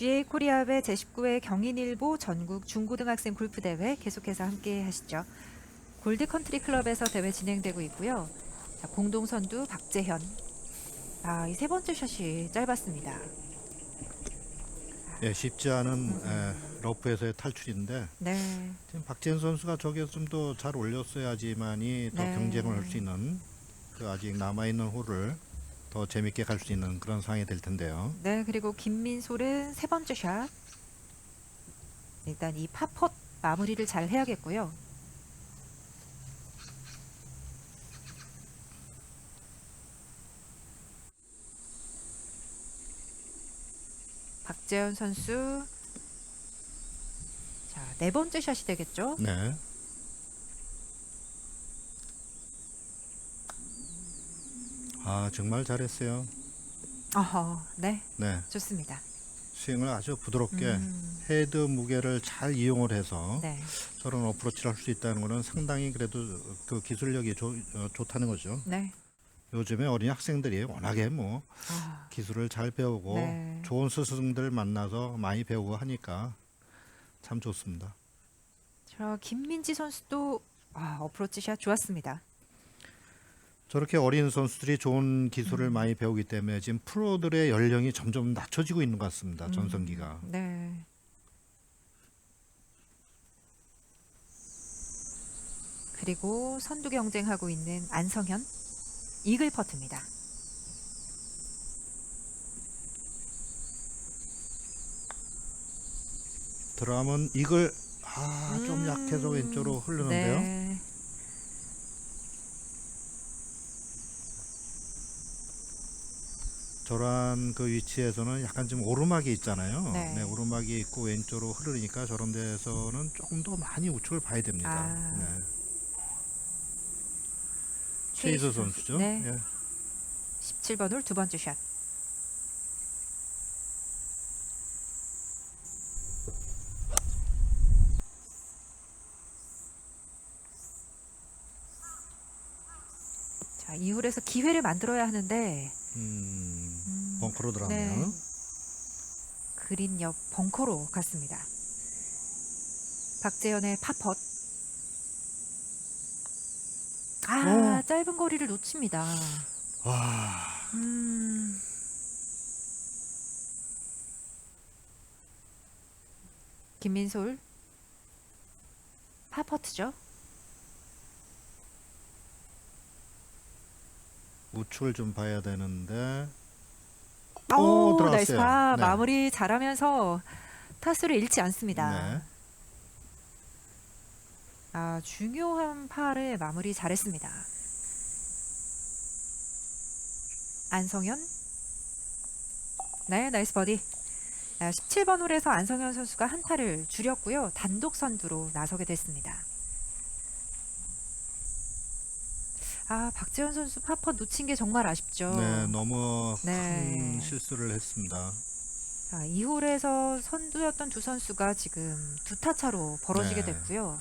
GA 코리아배 제19회 경인일보 전국 중고등학생 골프 대회 계속해서 함께 하시죠. 골드 컨트리 클럽에서 대회 진행되고 있고요. 자, 공동 선두 박재현. 아, 이 세 번째 샷이 짧았습니다. 예, 쉽지 않은 에, 러프에서의 탈출인데 네. 지금 박지현 선수가 저기서 좀 더 잘 올렸어야지만이 더 네. 경쟁을 할 수 있는 그 아직 남아 있는 홀을 더 재밌게 갈 수 있는 그런 상황이 될 텐데요. 네, 그리고 김민솔은 세 번째 샷. 일단 이 파펫 마무리를 잘 해야겠고요. 박재현 선수. 자, 네 번째 샷이 되겠죠? 네. 아 정말 잘했어요. 어허, 네, 네, 좋습니다. 스윙을 아주 부드럽게 음, 헤드 무게를 잘 이용을 해서 네, 저런 어프로치를 할 수 있다는 것은 상당히 그래도 그 기술력이 좋, 어, 좋다는 거죠. 네. 요즘에 어린 학생들이 워낙에 뭐 아, 기술을 잘 배우고 네. 좋은 스승들 만나서 많이 배우고 하니까 참 좋습니다. 저 김민지 선수도 아, 어프로치 샷 좋았습니다. 저렇게 어린 선수들이 좋은 기술을 음. 많이 배우기 때문에 지금 프로들의 연령이 점점 낮춰지고 있는 것 같습니다. 음, 전성기가. 네. 그리고 선두 경쟁하고 있는 안성현 이글 퍼트입니다. 드럼은 이걸 아, 좀 음, 약해서 왼쪽으로 흐르는데요. 네. 저러한 그 위치에서는 약간 좀 오르막이 있잖아요. 네. 네. 오르막이 있고 왼쪽으로 흐르니까 저런 데서는 조금 더 많이 우측을 봐야 됩니다. 아. 네. 최이수 선수죠. 네. 예. 17번 홀 두 번째 샷. 자, 이 홀에서 기회를 만들어야 하는데 음, 들어갔네요. 네. 그린 옆 벙커로 갔습니다. 박재현의 파펫. 아, 어. 짧은 거리를 놓칩니다. 와, 음. 김민솔 파퍼트죠? 우측을 좀 봐야 되는데 오, 들어갔어요. 나이스 파 네. 마무리 잘하면서 타수를 잃지 않습니다. 네. 아 중요한 파를 마무리 잘했습니다. 안성현 네 나이스 버디. 아, 17번 홀에서 안성현 선수가 한 타를 줄였고요. 단독 선두로 나서게 됐습니다. 아 박재현 선수 파퍼 놓친 게 정말 아쉽죠. 네, 너무 네. 큰 실수를 했습니다. 아, 이 홀에서 선두였던 두 선수가 지금 두 타 차로 벌어지게 네. 됐고요.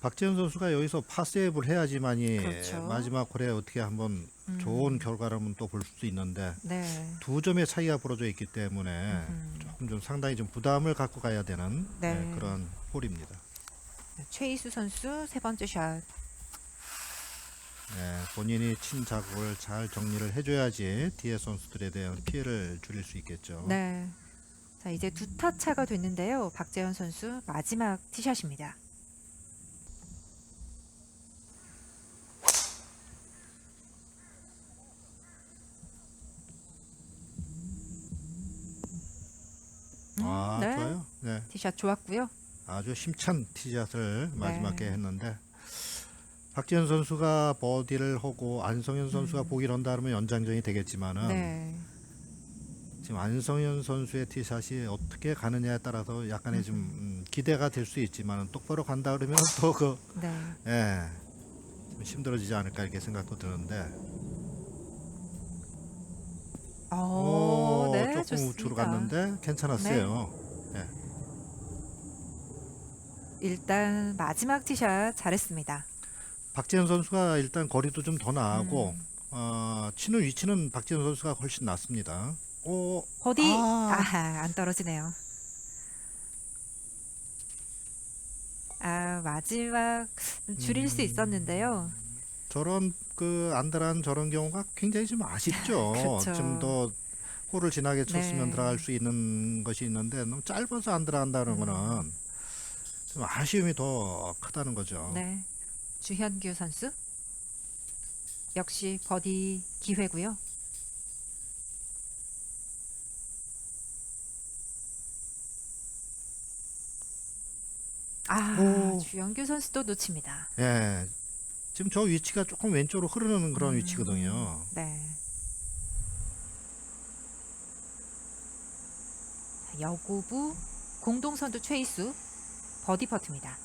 박지현 선수가 여기서 파세이브를 해야지만이 그렇죠. 마지막 홀에 어떻게 한번 음, 좋은 결과를 또볼 수 있는데 네. 두 점의 차이가 벌어져 있기 때문에 음. 조금 좀 상당히 좀 부담을 갖고 가야 되는 네. 네, 그런 홀입니다. 최희수 선수 세 번째 샷. 네, 본인이 친 자국을 잘 정리를 해줘야지 뒤에 선수들에 대한 피해를 줄일 수 있겠죠. 네. 자 이제 두 타 차가 됐는데요. 박재현 선수 마지막 티샷입니다. 음, 아 네. 좋아요. 네, 티샷 좋았고요. 아주 힘찬 티샷을 마지막에 네. 했는데 박지현 선수가 버디를 하고 안성현 선수가 음. 보기를 한다 그러면 연장전이 되겠지만은 네. 지금 안성현 선수의 티샷이 어떻게 가느냐에 따라서 약간의 좀 음, 기대가 될 수 있지만 똑바로 간다 그러면 또그 네. 예, 좀 힘들어지지 않을까 이렇게 생각도 드는데 어, 오, 네, 조금 좋습니다. 우측으로 갔는데 괜찮았어요. 일단 마지막 티샷 잘했습니다. 박지현 선수가 일단 거리도 좀 더 나가고 음. 어, 치는 위치는 박지현 선수가 훨씬 낫습니다. 오, 버디. 아. 아하, 안 떨어지네요. 아, 마지막 줄일 수 음. 있었는데요. 저런 그 안드란 저런 경우가 굉장히 좀 아쉽죠. 그쵸. 좀더 홀을 지나게 쳤으면 네. 들어갈 수 있는 것이 있는데 너무 짧아서 안 들어간다는 음. 거는 좀 아쉬움이 더 크다는 거죠. 네. 주현규 선수. 역시 버디 기회고요. 아, 오. 주현규 선수도 놓칩니다. 예. 지금 저 위치가 조금 왼쪽으로 흐르는 그런 음, 위치거든요. 네. 여고부 공동선두 최희수 버디 퍼트입니다.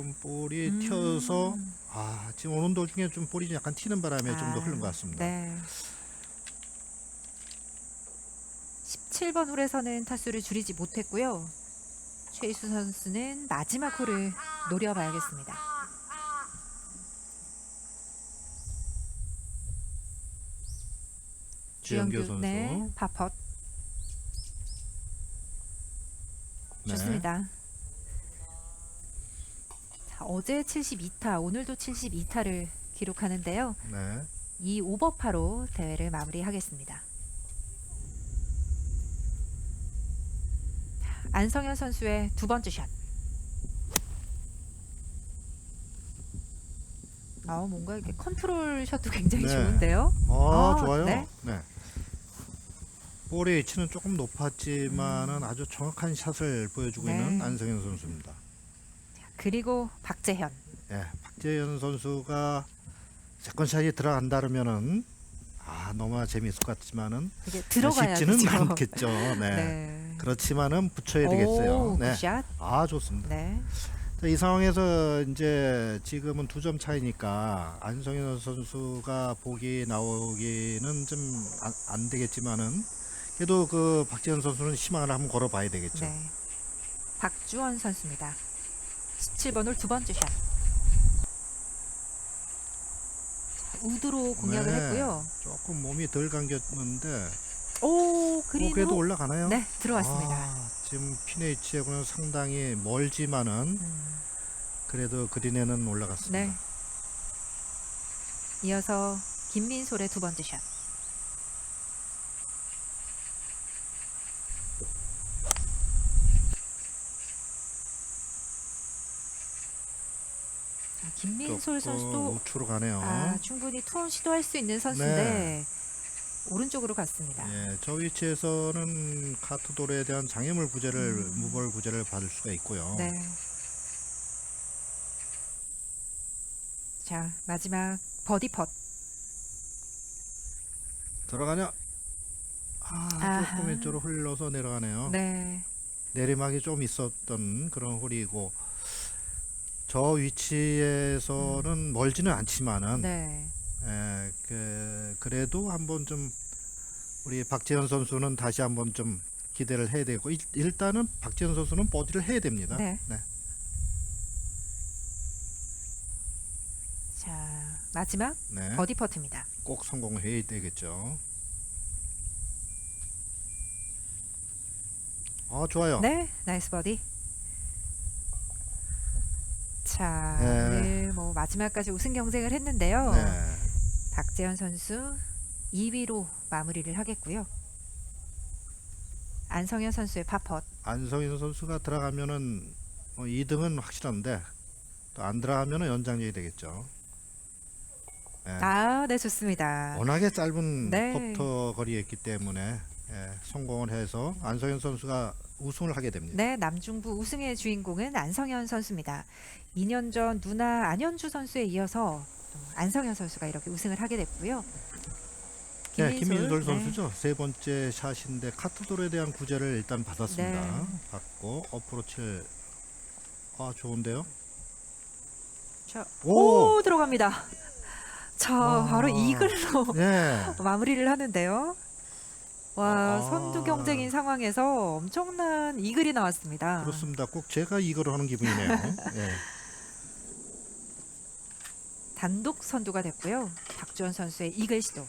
조금 볼이 음. 튀어서 아 지금 오는 도중에 좀 볼이 약간 튀는 바람에 좀 더 아, 흐른 것 같습니다. 네. 17번 홀에서는 타수를 줄이지 못했고요. 최희수 선수는 마지막 홀을 노려봐야겠습니다. 주영규 선수. 네, 파펫 네. 좋습니다. 자, 어제 72타, 오늘도 72타를 기록하는데요. 네. 이 오버파로 대회를 마무리하겠습니다. 안성현 선수의 두 번째 샷. 아, 뭔가 이렇게 컨트롤 샷도 굉장히 네. 좋은데요. 아, 아, 좋아요. 네. 네. 볼의 위치는 조금 높았지만은 아주 정확한 샷을 보여주고 음. 네. 있는 안성현 선수입니다. 그리고 박재현. 예, 박재현 선수가 세컨샷이 들어간다면은 아 너무나 재미있을 것 같지만은 들어가야 쉽지는 되죠. 않겠죠. 네. 네. 그렇지만은 붙여야 되겠어요. 오, 네. 굿샷. 아 좋습니다. 네. 자, 이 상황에서 이제 지금은 두 점 차이니까 안성현 선수가 보기 나오기는 좀 안 되겠지만은 그래도 그 박재현 선수는 희망을 한번 걸어봐야 되겠죠. 네. 박주원 선수입니다. 17번 홀 두 번째 샷. 자, 우드로 공략을 네. 했고요. 조금 몸이 덜 감겼는데 오, 어, 그린으로 그래도 올라가나요? 네, 들어왔습니다. 아, 지금 핀의 위치하고는 상당히 멀지만은 음, 그래도 그린에는 올라갔습니다. 네. 이어서 김민솔의 두 번째 샷. 김민솔 선수도 우측으로 가네요. 아, 충분히 투혼 시도할 수 있는 선수인데 오른쪽으로 갔습니다. 예, 저 위치에서는 카트돌에 대한 장애물 구제를 음. 무벌 구제를 받을 수가 있고요. 네. 자 마지막 버디 펫. 들어가냐? 아, 아하. 조금 왼쪽으로 흘러서 내려가네요. 네. 내리막이 좀 있었던 그런 홀이고 저 위치에서는 멀지는 않지만은 네. 에, 그, 그래도 한번 좀 우리 박재현 선수는 다시 한번 좀 기대를 해야 되고 일, 일단은 박재현 선수는 버디를 해야 됩니다. 네. 자 마지막 네. 버디 퍼트입니다. 꼭 성공해야 되겠죠. 아 좋아요. 네, 나이스 버디. 자 네. 오늘 뭐 마지막까지 우승 경쟁을 했는데요. 네. 박재현 선수 2위로 마무리를 하겠고요. 안성현 선수의 파펫. 안성인 선수가 들어가면은 어, 2등은 확실한데 또 안 들어가면은 연장전이 되겠죠. 예. 아, 네 좋습니다. 워낙에 짧은 네. 퍼터 거리였기 때문에 예, 성공을 해서 안성현 선수가 우승을 하게 됩니다. 네, 남중부 우승의 주인공은 안성현 선수입니다. 2년 전 누나 안현주 선수에 이어서 또 안성현 선수가 이렇게 우승을 하게 됐고요. 네, 김민솔 네. 선수죠. 세 번째 샷인데 카트돌에 대한 구제를 일단 받았습니다. 네. 받고 어프로치를 아 좋은데요. 자, 오! 오, 들어갑니다. 자, 아. 바로 이글로 네. 마무리를 하는데요. 와, 아. 선두 경쟁인 상황에서 엄청난 이글이 나왔습니다. 그렇습니다. 꼭 제가 이거를 하는 기분이네요. 예. 단독 선두가 됐고요. 박주원 선수의 이글 시도.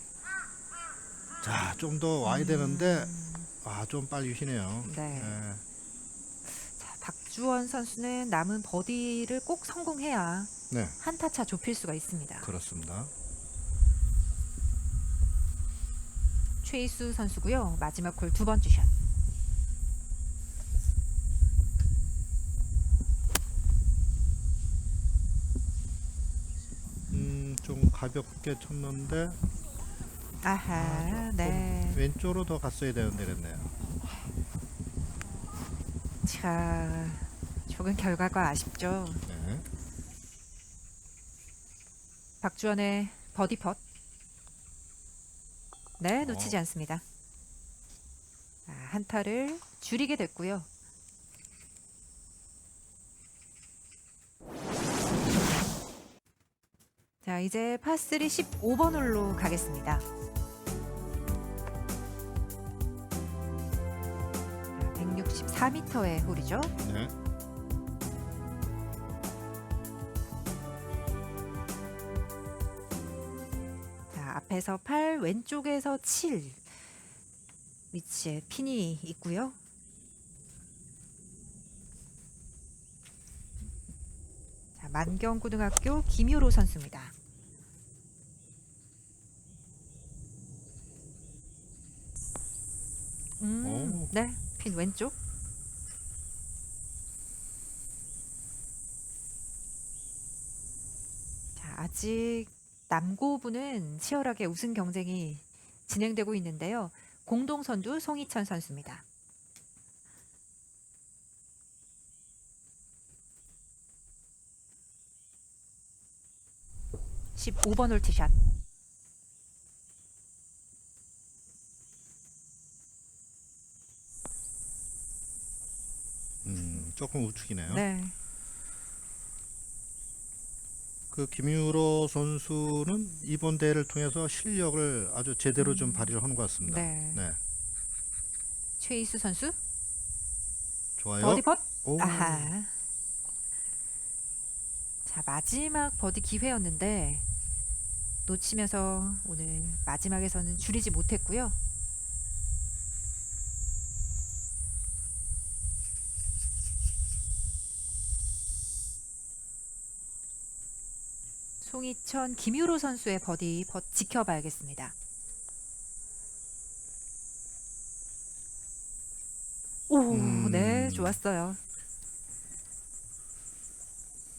자, 좀 더 와야 되는데 아, 좀 빨리 휘네요. 네. 예. 자, 박주원 선수는 남은 버디를 꼭 성공해야 네, 한타 차 좁힐 수가 있습니다. 그렇습니다. 최희수 선수고요. 마지막 홀두 번째 샷. 음, 좀 가볍게 쳤는데 아하, 네. 왼쪽으로 더 갔어야 되는데 그랬네요. 자, 조금 결과가 아쉽죠. 네. 박주원의 버디 펫. 네, 놓치지 어. 않습니다. 아, 한타를 줄이게 됐고요. 자, 이제 파3 15번 홀로 가겠습니다. 자, 164m의 홀이죠. 네. 자, 앞에서 8, 왼쪽에서 7 위치에 핀이 있고요. 자, 만경고등학교 김효로 선수입니다. 음, 오. 네, 핀 왼쪽. 자, 아직 남고부는 치열하게 우승 경쟁이 진행되고 있는데요. 공동 선두 송희천 선수입니다. (15번) 홀 티샷 음, 조금 우측이네요. 네 그 김유로 선수는 이번 대회를 통해서 실력을 아주 제대로 좀 음. 발휘를 하는 것 같습니다. 네. 네. 최희수 선수 좋아요. 버디 펫 오. 아하. 자 마지막 버디 기회였는데 놓치면서 오늘 마지막에서는 줄이지 못했고요. 송이천 김유로 선수의 버디 버 지켜봐야겠습니다. 오, 음. 네, 좋았어요.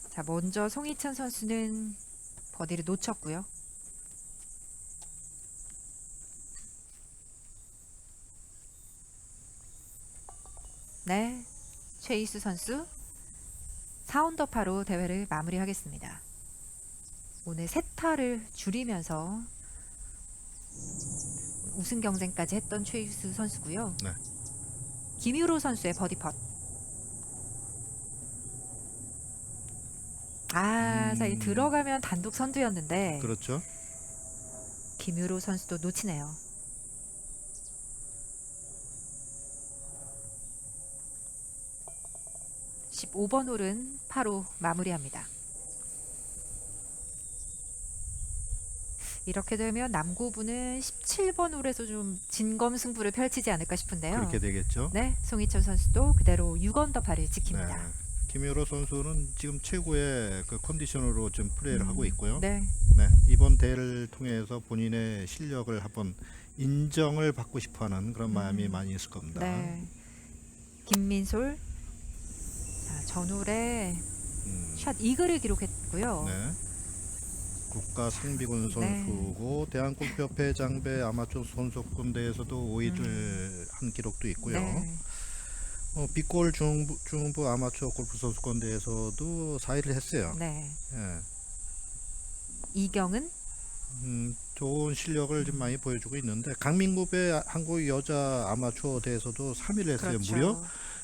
자, 먼저 송희찬 선수는 버디를 놓쳤고요. 네, 최이수 선수 4언더파로 대회를 마무리하겠습니다. 오늘 세타를 줄이면서 우승 경쟁까지 했던 최이수 선수고요. 네. 김유로 선수의 버디 펫. 아, 음. 들어가면 단독 선두였는데 그렇죠. 김유로 선수도 놓치네요. (15번) 홀은 파로 마무리합니다. 이렇게 되면 남고부는 (17번) 홀에서 좀 진검 승부를 펼치지 않을까 싶은데요. 그렇게 되겠죠. 네, 송희철 선수도 그대로 6언더파를 지킵니다. 네. 김유로 선수는 지금 최고의 그 컨디션으로 좀 플레이를 음, 하고 있고요. 네, 네, 이번 대회를 통해서 본인의 실력을 한번 인정을 받고 싶어하는 그런 마음이 음. 많이 있을 겁니다. 네. 김민솔. 자, 전홀에 음, 샷 이글을 기록했고요. 네. 국가 상비군 네. 선수고 대한 골프협회 장배 아마추어 선수권 대회에서도 5위를 한 기록도 있고요. 음. 네. 어, 빅골 중부, 중부 아마추어 골프 선수권 대회에서도 4위를 했어요. 네. 예. 이경은 음, 좋은 실력을 좀 많이 보여주고 있는데 강민구배 한국 여자 아마추어 대회에서도 3위를 했어요. 그렇죠. 무려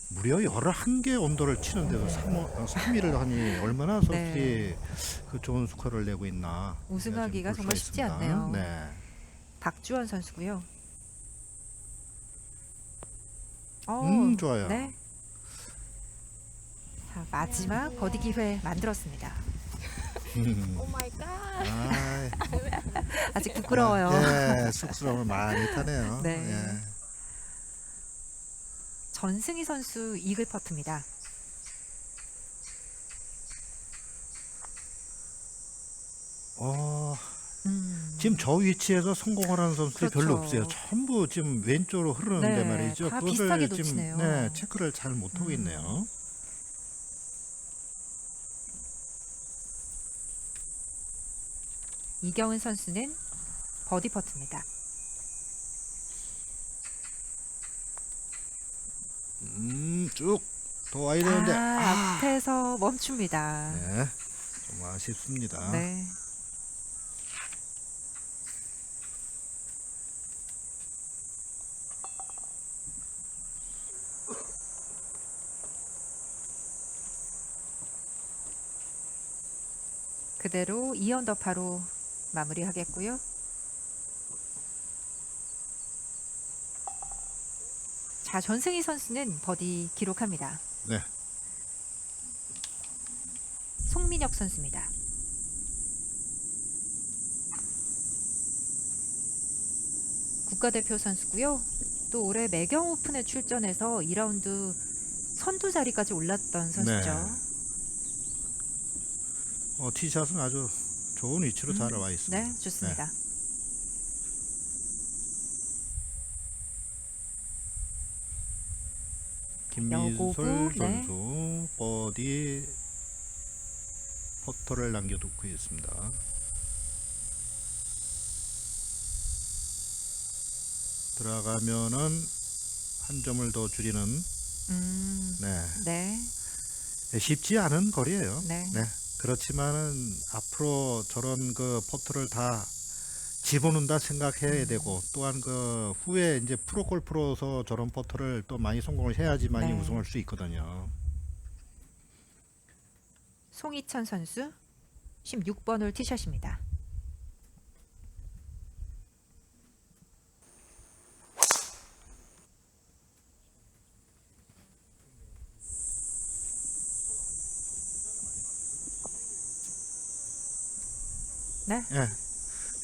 무려 11개 언더를 치는데도 3, 3위를 하니 얼마나 솔직히 네. 그 좋은 스코어를 내고 있나 우승하기가 볼 정말 쉽지 있습니다. 않네요. 네. 박주원 선수고요. 어, 음, 좋아요. 네. 자, 마지막 버디 기회 만들었습니다. 음. 오 마이 갓. 아, 아직 부끄러워요. 예, 쑥스러움을 많이 타네요. 네. 예. 전승희 선수 이글 퍼트입니다. 어, 음. 지금 저 위치에서 성공을 하는 선수들이 그렇죠. 별로 없어요. 전부 지금 왼쪽으로 흐르는데 네, 말이죠. 다 비슷하게 지금 놓치네요. 네, 체크를 잘 못하고 음. 있네요. 이경은 선수는 버디 퍼트입니다. 음, 쭉 더 와야 되는데. 아, 아, 앞에서 멈춥니다. 네, 좀 아쉽습니다. 네. 그대로 2언더파로 마무리하겠고요. 자, 전승희 선수는 버디 기록합니다. 네. 송민혁 선수입니다. 국가대표 선수고요. 또 올해 매경 오픈에 출전해서 2라운드 선두 자리까지 올랐던 선수죠. 네. 어, 티샷은 아주 좋은 위치로 잘 음, 와 있습니다. 네, 좋습니다. 김미솔 여고부, 네. 선수 버디 퍼터를 남겨두고 있습니다. 들어가면은 한 점을 더 줄이는 음, 네 네, 쉽지 않은 거리예요. 네. 네. 그렇지만은 앞으로 저런 그 퍼트를 다 집어넣는다 음. 생각해야 되고 또한 그 후에 이제 프로 골프로서 저런 퍼트를 또 많이 성공을 해야지만이 네. 우승할 수 있거든요. 송희천 선수 16번 홀 티샷입니다. 네, 예.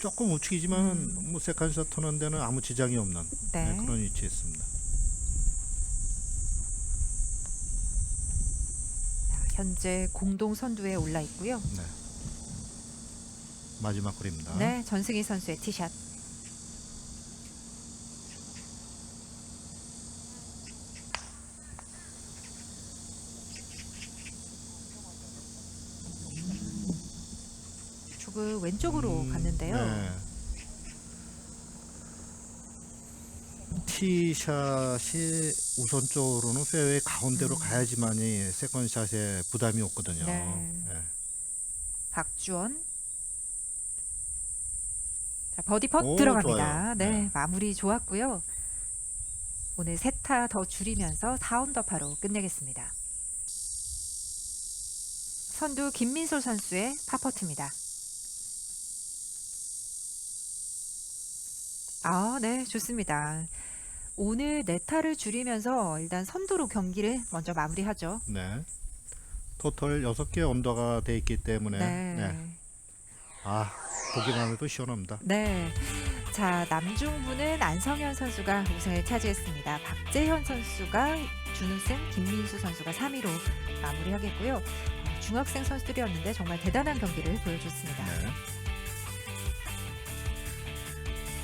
조금 우측이지만은 음. 뭐 세컨샷 터는 데는 아무 지장이 없는 네. 네, 그런 위치에 있습니다. 자, 현재 공동 선두에 올라 있고요. 네. 마지막 홀입니다. 네, 전승희 선수의 티샷. 조금 왼쪽으로 음, 갔는데요. 네. 티샷이 우선적으로는 페어웨이 가운데로 음. 가야지만이 세컨샷에 부담이 없거든요. 네. 네. 박주원. 자, 버디 펫 오, 들어갑니다. 네, 네. 마무리 좋았고요. 오늘 세타 더 줄이면서 4언더파로 끝내겠습니다. 선두 김민솔 선수의 파퍼트입니다. 아, 네, 좋습니다. 오늘 네타를 줄이면서 일단 선두로 경기를 먼저 마무리하죠. 네. 토탈 6개 언더가 돼 있기 때문에 네. 네. 아, 보기만 해도 시원합니다. 네. 자, 남중부는 안성현 선수가 우승을 차지했습니다. 박재현 선수가 준우승, 김민수 선수가 3위로 마무리하겠고요. 어, 중학생 선수들이었는데 정말 대단한 경기를 보여줬습니다. 네.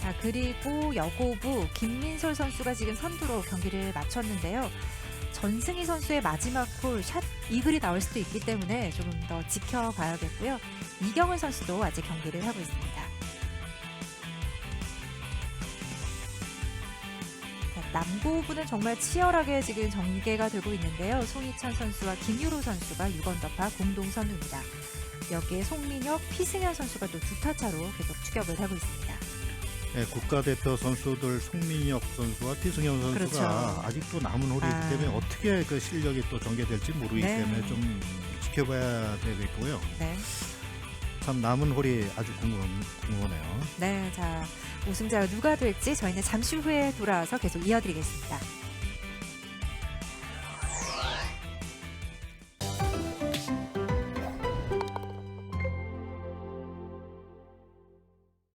자, 그리고 여고부 김민솔 선수가 지금 선두로 경기를 마쳤는데요. 전승희 선수의 마지막 홀 샷 이글이 나올 수도 있기 때문에 조금 더 지켜봐야겠고요. 이경은 선수도 아직 경기를 하고 있습니다. 자, 남고부는 정말 치열하게 지금 전개가 되고 있는데요. 송희찬 선수와 김유로 선수가 6언더파 공동 선두입니다. 여기에 송민혁, 피승현 선수가 또 두 타 차로 계속 추격을 하고 있습니다. 네, 국가대표 선수들 송민혁 선수와 피승현 선수가 그렇죠. 아직도 남은 홀이 아. 있기 때문에 어떻게 그 실력이 또 전개될지 모르기 네. 때문에 좀 지켜봐야 되겠고요. 네. 참 남은 홀이 아주 궁금, 궁금하네요. 네, 자 우승자가 누가 될지 저희는 잠시 후에 돌아와서 계속 이어드리겠습니다.